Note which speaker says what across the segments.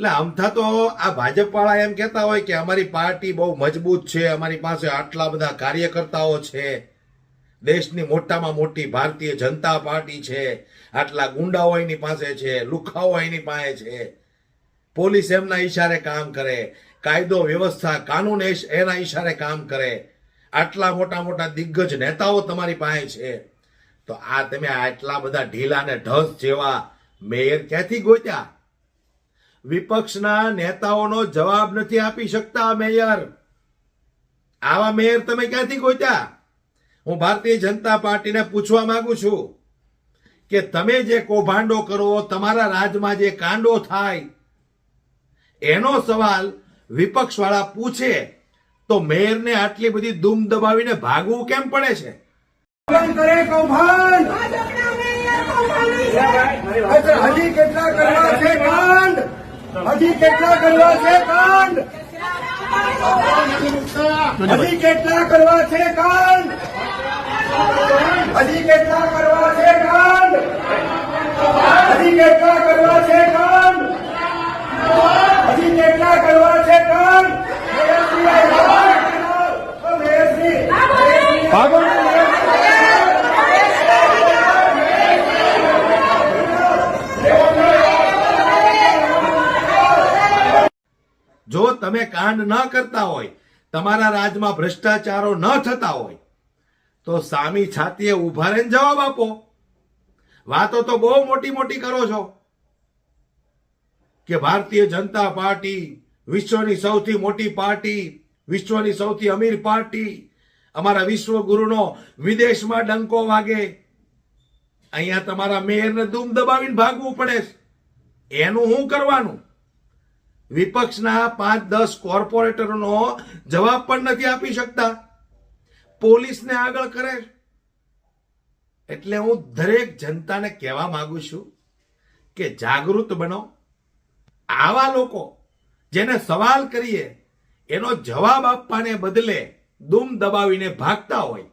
Speaker 1: એટલે આમથા તો આ ભાજપ વાળા એમ કહેતા હોય કે અમારી પાર્ટી બહુ મજબૂત છે, અમારી પાસે આટલા બધા કાર્યકર્તાઓ છે. દેશની મોટામાં મોટી ભારતીય જનતા પાર્ટી છે, આટલા ગુંડાઓ એની પાસે છે, લુખાઓ એની પાસે છે. પોલીસ એમના ઈશારે કામ કરે, કાયદો, વ્યવસ્થા, કાનૂન એના ઈશારે કામ કરે. આટલા મોટા મોટા દિગ્ગજ નેતાઓ તમારી પાસે છે. તો આ તમે આટલા બધા ઢીલા ને ઢસ જેવા મેયર ક્યાંથી ગોત્યા? વિપક્ષના નેતાઓનો જવાબ નથી આપી શકતા મેયર. આવા મેયર તમે ક્યાંથી ગોત્યા? હું ભારતીય જનતા પાર્ટીને પૂછવા માંગુ છું કે તમે જે કૌભાંડો કરો તમારા રાજમાં જે કાંડો થાય એનો સવાલ વિપક્ષ વાળા પૂછે તો મેયરને આટલી બધી દુમ દબાવીને ભાગવું કેમ પડે છે.
Speaker 2: હજી કેટલા કરવા છે કાંડ? હજી કેટલા કરવા છે કાંડ? હજી કેટલા કરવા છે કાંડ? હજી કેટલા કરવા છે કાંડ હજી કેટલા કરવા છે કાંડ હજી કેટલા કરવા છે કાંડ મેયરશ્રી, આ કાંડ કરાવો. ઓ મેયરશ્રી,
Speaker 1: જો તમે કાંડ ન કરતા હોય, તમારા રાજમાં ભ્રષ્ટાચારો ન થતા હોય, તો સામી છાતીએ ઊભા રહીને જવાબ આપો. વાતો તો બહુ મોટી મોટી કરો છો કે ભારતીય જનતા પાર્ટી વિશ્વની સૌથી મોટી પાર્ટી, વિશ્વની સૌથી અમીર પાર્ટી, અમારા વિશ્વગુરુનો વિદેશમાં ડંકો વાગે. અહીંયા તમારા મેયરને દૂમ દબાવીને ભાગવું પડે એનું શું કરવાનું? વિપક્ષના પાંચ, દસ કોર્પોરેટરોનો જવાબ પણ નથી આપી શકતા. પોલીસને આગળ કરે. એટલે હું દરેક જનતાને કહેવા માંગુ છું કે જાગૃત બનો. આવા લોકો જેને સવાલ કરીએ, એનો જવાબ આપવાને બદલે દુમ દબાવીને ભાગતા હોય,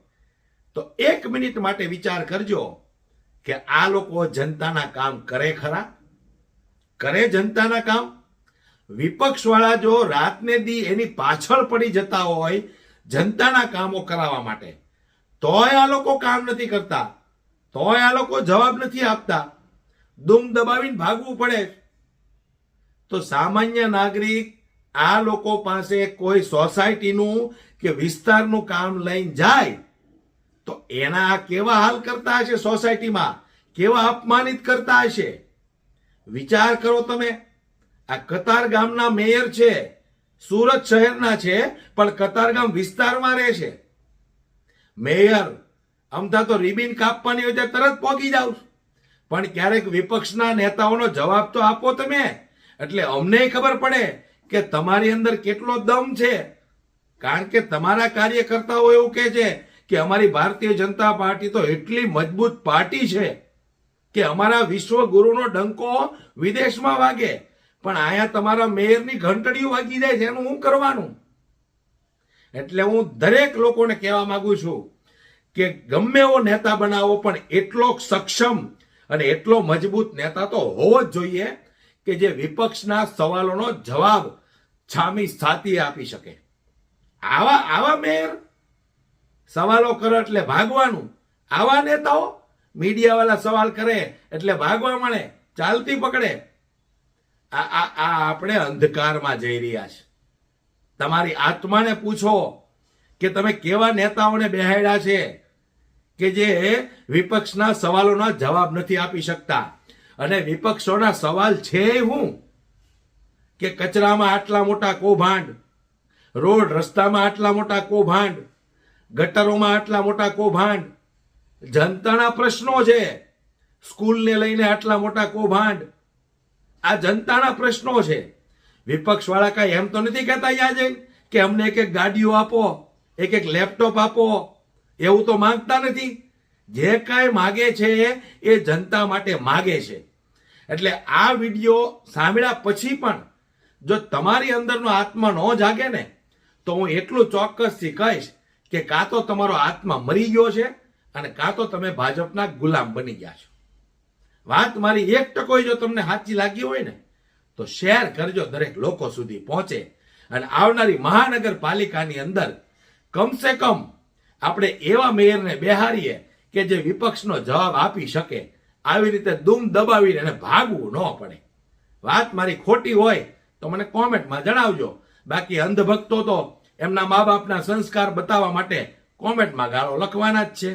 Speaker 1: તો એક મિનિટ માટે વિચાર કરજો કે આ લોકો જનતાના કામ કરે ખરા? કરે જનતાના કામ? વિપક્ષ વાળા જો રાતને દી એની પાછળ પડી જતા હોય જનતાના કામો કરાવવા માટે, તોય આ લોકો કામ નથી કરતા, તોય આ લોકો જવાબ નથી આપતા. દુમ દબાવીને ભાગવું પડે. તો સામાન્ય નાગરિક આ લોકો પાસે કોઈ સોસાયટીનું કે વિસ્તારનું કામ લઈને જાય, તો એના કેવા હાલ કરતા હશે સોસાયટીમાં? કેવા અપમાનિત કરતા હશે? વિચાર કરો તમે. આ કતાર ગામના મેયર છે, સુરત શહેરના છે, પણ કતારગામ વિસ્તારમાં રહે છે. મેયર અમથા તો રિબિન કાપવાની હોય તરત પહોંચી જાવ પણ ક્યારેક વિપક્ષના નેતાઓનો જવાબ તો આપો તમે. એટલે અમને ખબર પડે કે તમારી અંદર કેટલો દમ છે. કારણ કે તમારા કાર્યકર્તાઓ એવું કહે છે કે અમારી ભારતીય જનતા પાર્ટી તો એટલી મજબૂત પાર્ટી છે કે અમારા વિશ્વગુરુનો ડંકો વિદેશમાં વાગે. પણ અહીંયા તમારા મેયરની ઘંટડીઓ વાગી જાય છે, એનું હું કરવાનું? એટલે હું દરેક લોકોને કહેવા માંગુ છું કે ગમે એવો નેતા બનાવો, પણ એટલો સક્ષમ અને એટલો મજબૂત નેતા તો હોવો જ જોઈએ કે જે વિપક્ષના સવાલોનો જવાબ છામી સાતી આપી શકે. આવા આવા મેયર સવાલો કરે એટલે ભાગવાનું. આવા નેતાઓ મીડિયાવાળા સવાલ કરે એટલે ભાગવા મળે, ચાલતી પકડે. આ આપણે અંધકારમાં જઈ રહ્યા છે. તમારી આત્માને પૂછો કે તમે કેવા નેતાઓને બેહાડ્યા છે કે જે વિપક્ષના સવાલોના જવાબ નથી આપી શકતા? અને વિપક્ષોના સવાલ છે હું? કે કચરામાં આટલા મોટા કૌભાંડ, રોડ રસ્તામાં આટલા મોટા કૌભાંડ, ગટરોમાં આટલા મોટા કૌભાંડ, જનતાના પ્રશ્નો છે. સ્કૂલને લઈને આટલા મોટા કૌભાંડ આ જનતાના પ્રશ્નો છે. વિપક્ષ વાળા કઈ એમ તો નથી કહેતા અહીંયા જઈને કે અમને એક એક ગાડીઓ આપો, એક એક લેપટોપ આપો. એવું તો માંગતા નથી. જે કાંઈ માગે છે એ જનતા માટે માગે છે. એટલે આ વીડિયો સાંભળ્યા પછી પણ જો તમારી અંદરનો આત્મા ન જાગે ને, તો હું એટલું ચોક્કસથી કહીશ કે કાં તો તમારો આત્મા મરી ગયો છે અને કાં તો તમે ભાજપના ગુલામ બની ગયા છો. વાત મારી એક ટકો જો તમને સાચી લાગી હોય ને, તો શેર કરજો દરેક લોકો સુધી પહોંચે. અને આવનારી મહાનગરપાલિકાની અંદર કમસે કમ આપણે એવા મેયરને બેહારીએ કે જે વિપક્ષનો જવાબ આપી શકે, આવી રીતે દુમ દબાવીને એને ભાગવું ન પડે. વાત મારી ખોટી હોય તો મને કોમેન્ટમાં જણાવજો. બાકી અંધભક્તો તો એમના મા બાપના સંસ્કાર બતાવવા માટે કોમેન્ટમાં ગાળો લખવાના જ છે.